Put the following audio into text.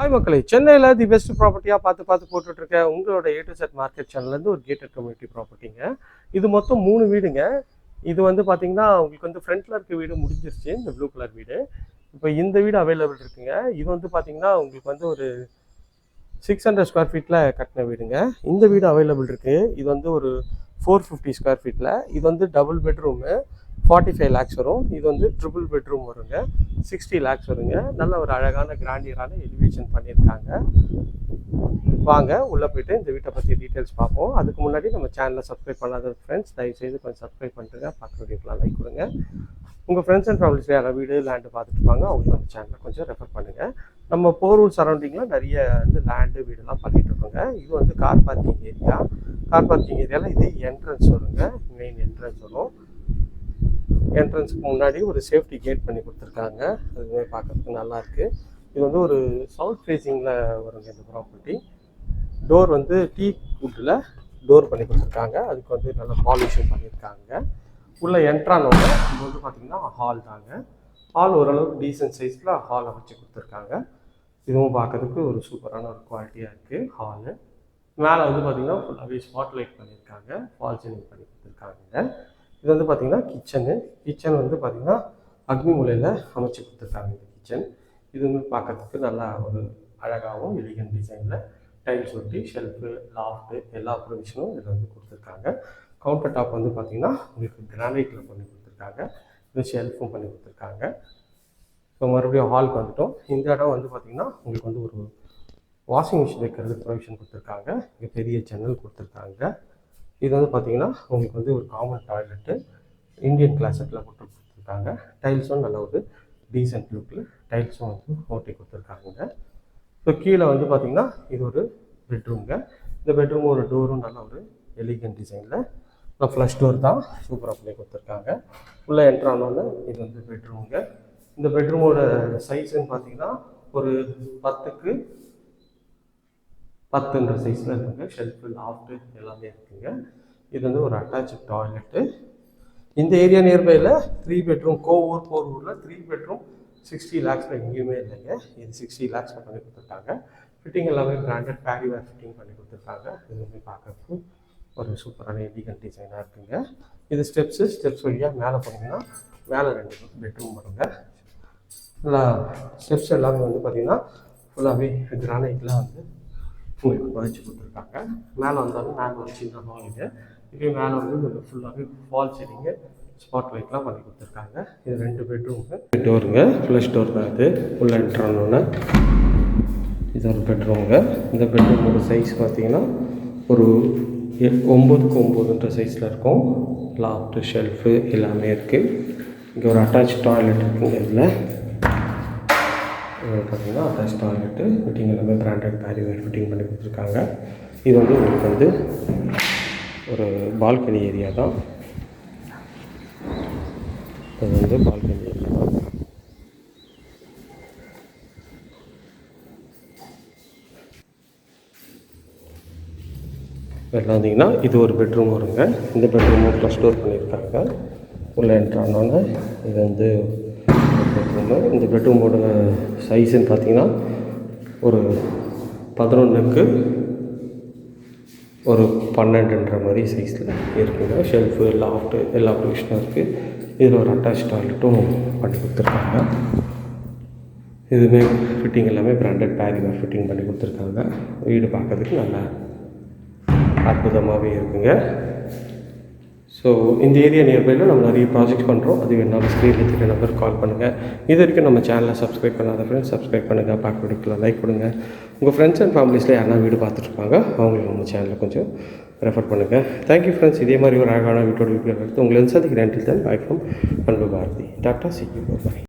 Hi மக்களை. சென்னையில் the best ப்ராப்பர்ட்டியாக பார்த்து பார்த்து போட்டுட்டு உங்களோட ஏ டு செட் மார்க்கெட் சேனல்லேருந்து ஒரு கேட்டட் கம்யூனிட்டி ப்ராப்பர்ட்டிங்க இது மொத்தம் மூணு வீடுங்க. இது வந்து பார்த்தீங்கன்னா உங்களுக்கு வந்து ஃப்ரண்ட்டில் இருக்க வீடு முடிஞ்சிருச்சு. இந்த ப்ளூ கலர் வீடு. இப்போ இந்த வீடு அவைலபிள் இருக்குங்க. இது வந்து பார்த்தீங்கன்னா உங்களுக்கு வந்து ஒரு சிக்ஸ் ஹண்ட்ரட் ஸ்கொயர் ஃபீட்டில் கட்டின வீடுங்க. இந்த வீடு அவைலபிள் இருக்குது இது வந்து ஒரு ஃபோர் ஃபிஃப்டி ஸ்கொயர் ஃபீட்டில் இது வந்து double bedroom forty five lakhs வரும். இது வந்து ட்ரிபிள் பெட்ரூம் வருங்க. சிக்ஸ்டி லேக்ஸ் வருங்க. நல்ல ஒரு அழகான கிராண்டியரான எலிவேஷன் பண்ணியிருக்காங்க. வாங்க உள்ளே போயிட்டு இந்த வீட்டை பற்றி டீட்டெயில்ஸ் பார்ப்போம். அதுக்கு முன்னாடி நம்ம சேனலை சப்ஸ்கிரைப் பண்ணாத ஃப்ரெண்ட்ஸ் தயவுசெய்து கொஞ்சம் சப்ஸ்கிரைப் பண்ணுறேன் பார்க்குற வீடியோக்கெலாம் லைக் கொடுங்க. உங்கள் ஃப்ரெண்ட்ஸ் அண்ட் ஃபேமிலிஸ் யாராவது வீடு லேண்டு பார்த்துட்டுப்பாங்க அவங்களுக்கு நம்ம சேனலை கொஞ்சம் ரெஃபர் பண்ணுங்கள் நம்ம போரூர் சரௌண்டிங்கில் நிறைய வந்து லேண்டு வீடுலாம் பண்ணிட்டு இருக்கோங்க. இது வந்து car parking area car parking ஏரியாவில் இது என்ட்ரன்ஸ் வருங்க. மெயின் என்ட்ரன்ஸ் வரும். என்ட்ரன்ஸ்க்கு முன்னாடி ஒரு சேஃப்டி கேட் பண்ணி கொடுத்துருக்காங்க. அதுவுமே பார்க்கறதுக்கு நல்லாயிருக்கு இது வந்து ஒரு சவுத் ஃபேஸிங்கில் வருங்க இந்த ப்ராப்பர்ட்டி டோர் வந்து டீ வுட்டில் டோர் பண்ணி கொடுத்துருக்காங்க. அதுக்கு வந்து நல்ல பாலிஷும் பண்ணியிருக்காங்க. உள்ளே என்ட்ரானோட இது வந்து பார்த்திங்கன்னா ஹால் தாங்க. ஹால் ஓரளவுக்கு டீசென்ட் சைஸில் ஹால் அமைச்சு கொடுத்துருக்காங்க. இதுவும் பார்க்கறதுக்கு ஒரு சூப்பரான ஒரு குவாலிட்டியாக இருக்குது ஹாலு மேலே வந்து பார்த்திங்கன்னா ஃபுல்லாகவே ஸ்பாட் லைட் பண்ணியிருக்காங்க. ஃபால் சீலிங் பண்ணி கொடுத்துருக்காங்க. இது வந்து பார்த்தீங்கன்னா கிச்சனு கிச்சன் வந்து பார்த்தீங்கன்னா அக்னி மூலையில் அமைச்சு கொடுத்துருக்காங்க இந்த கிச்சன் இது வந்து பார்க்கறதுக்கு நல்லா ஒரு அழகாகவும் எலிகன் டிசைனில் டைல்ஸ் ஒட்டி ஷெல்ஃபு லாஃப்ட்டு எல்லா ப்ரொவிஷனும் இதில் வந்து கொடுத்துருக்காங்க. கவுண்டர் டாப் வந்து பார்த்திங்கன்னா உங்களுக்கு கிரானைட்டில் பண்ணி கொடுத்துருக்காங்க. இது ஷெல்ஃபும் பண்ணி கொடுத்துருக்காங்க. இப்போ மறுபடியும் ஹாலுக்கு வந்துட்டோம். இந்த இடம் வந்து பார்த்திங்கன்னா உங்களுக்கு வந்து ஒரு வாஷிங் மிஷின் வைக்கிறதுக்கு ப்ரொவிஷன் கொடுத்துருக்காங்க. இங்கே பெரிய ஜன்னல் கொடுத்துருக்காங்க. இது வந்து பார்த்தீங்கன்னா உங்களுக்கு வந்து ஒரு காமன் டாய்லெட்டு இந்தியன் கிளாசெட்டில் போட்டு கொடுத்துருக்காங்க. டைல்ஸும் நல்ல ஒரு டீசென்ட் லுக்கில் டைல்ஸும் வந்து ஓட்டி கொடுத்துருக்காங்க. ஸோ கீழே வந்து பார்த்தீங்கன்னா இது ஒரு பெட்ரூம்ங்க இந்த பெட்ரூம் ஒரு டோரும் நல்ல ஒரு எலிகன் டிசைனில் ஃப்ளஷ் டோர் தான் சூப்பராக பண்ணி கொடுத்துருக்காங்க. உள்ளே என்ட்ரானோன்னு இது வந்து பெட்ரூம்ங்க இந்த பெட்ரூமோட சைஸ்ன்னு பார்த்தீங்கன்னா ஒரு பத்துக்கு பத்துன்ற சைஸில் இருக்குங்க. ஷெல்ஃபு லாஃப்ட்டு எல்லாமே இருக்குங்க. இது வந்து ஒரு அட்டாச்சு டாய்லெட்டு இந்த ஏரியா நியர்பையில் த்ரீ பெட்ரூம் கோவூர் போரூரில் த்ரீ பெட்ரூம் சிக்ஸ்டி லேக்ஸில் எங்கேயுமே இல்லைங்க. இது சிக்ஸ்டி லேக்ஸில் பண்ணி கொடுத்துருக்காங்க. ஃபிட்டிங் எல்லாமே பிராண்டட் பேரிவேர் ஃபிட்டிங் பண்ணி கொடுத்துருக்காங்க. இது பார்க்குறதுக்கு ஒரு சூப்பரான எலிகன் டிசைனாக இருக்குங்க. இது ஸ்டெப்ஸு ஸ்டெப்ஸ் வழியாக மேலே போனீங்கன்னா மேலே ரெண்டு பெட்ரூம் வருங்க. நல்லா ஸ்டெப்ஸ் எல்லாமே வந்து பார்த்திங்கன்னா ஃபுல்லாகவே கிரானைட்லாம் வந்து உங்களுக்கு பதிச்சு கொடுத்துருக்காங்க. மேலே வந்தாலும் மேலே ஒரு சின்ன ஹால் இது இதே மேலே வந்து ஃபுல்லாகவே ஃபால் செடிங்க ஸ்பாட் லைட்லாம் பண்ணி கொடுத்துருக்காங்க. இது ரெண்டு பெட்ரூமுங்க டோருங்க ஃப்ளஷ் டோர் தான் இது. உள்ள என்ட்ரானோன்னு இது ஒரு பெட்ரூமுங்க இந்த பெட்ரூமோட சைஸ் பார்த்தீங்கன்னா ஒரு ஒம்பதுக்கு ஒம்பதுன்ற சைஸில் இருக்கும். லாஃப்ட்டு ஷெல்ஃபு எல்லாமே இருக்குது இங்கே ஒரு அட்டாச் டாய்லெட் இருக்குங்க இதில். பார்த்தீங்கன்னா அட்டாச் டாய்லெட்டு ஃபிட்டிங் எல்லாமே பிராண்டட் பேரிவேர் ஃபிட்டிங் பண்ணி கொடுத்துருக்காங்க. இது வந்து உங்களுக்கு வந்து ஒரு பால்கனி ஏரியா தான். இது வந்து பால்கனி ஏரியா தான். வெளில வந்தீங்கன்னா இது ஒரு பெட்ரூம் வருங்க. இந்த பெட்ரூமும் ப்ளஸ் டோர் பண்ணியிருக்காங்க. உள்ளே என்ட்ரானோன்னு இது வந்து பெட்ரூமு இந்த பெட்ரூமோட சைஸுன்னு பார்த்தீங்கன்னா ஒரு பதினொன்றுக்கு ஒரு பன்னெண்டுன்ற மாதிரி சைஸில் இருக்குங்க. ஷெல்ஃபு லாஃப்ட்டு எல்லா ப்ரொவிஷனும் இருக்குது இதில் ஒரு அட்டாச் டாய்லெட்டும் பண்ணி கொடுத்துருக்காங்க. இதுவுமே ஃபிட்டிங் எல்லாமே பிராண்டட் பேரிவேர் ஃபிட்டிங் பண்ணி கொடுத்துருக்காங்க. வீடு பார்க்கறதுக்கு நல்லா அற்புதமாகவே இருக்குங்க. ஸோ இந்த ஏரியா நியர்பையில் நம்ம நிறைய ப்ராஜெக்ட் பண்ணுறோம் அது வேணாலும் ஸ்க்ரீனில் தெரிய நம்பர் கால் பண்ணுங்கள் இது வரைக்கும் நம்ம சேனலை சப்ஸ்கிரைப் பண்ணாத ஃப்ரெண்ட்ஸ் சப்ஸ்கிரைப் பண்ணுங்கள் பார்க்க பிடிக்கலாம் லைக் கொடுங்க. உங்கள் ஃப்ரெண்ட்ஸ் அண்ட் ஃபேமிலிஸில் யாரா வீடு பார்த்துட்ருப்பாங்க அவங்களுக்கு நம்ம சேனலில் கொஞ்சம் ரெஃபர் பண்ணுங்கள் தேங்க்யூ ஃப்ரெண்ட்ஸ் இதே மாதிரி ஒரு அழகான வீட்டோட வீட்டில் எடுத்து உங்களை சந்திக்கிறேன். தன் பாய் ஃப்ரம் அன்பு பாரதி. டாட்டா சி பாய்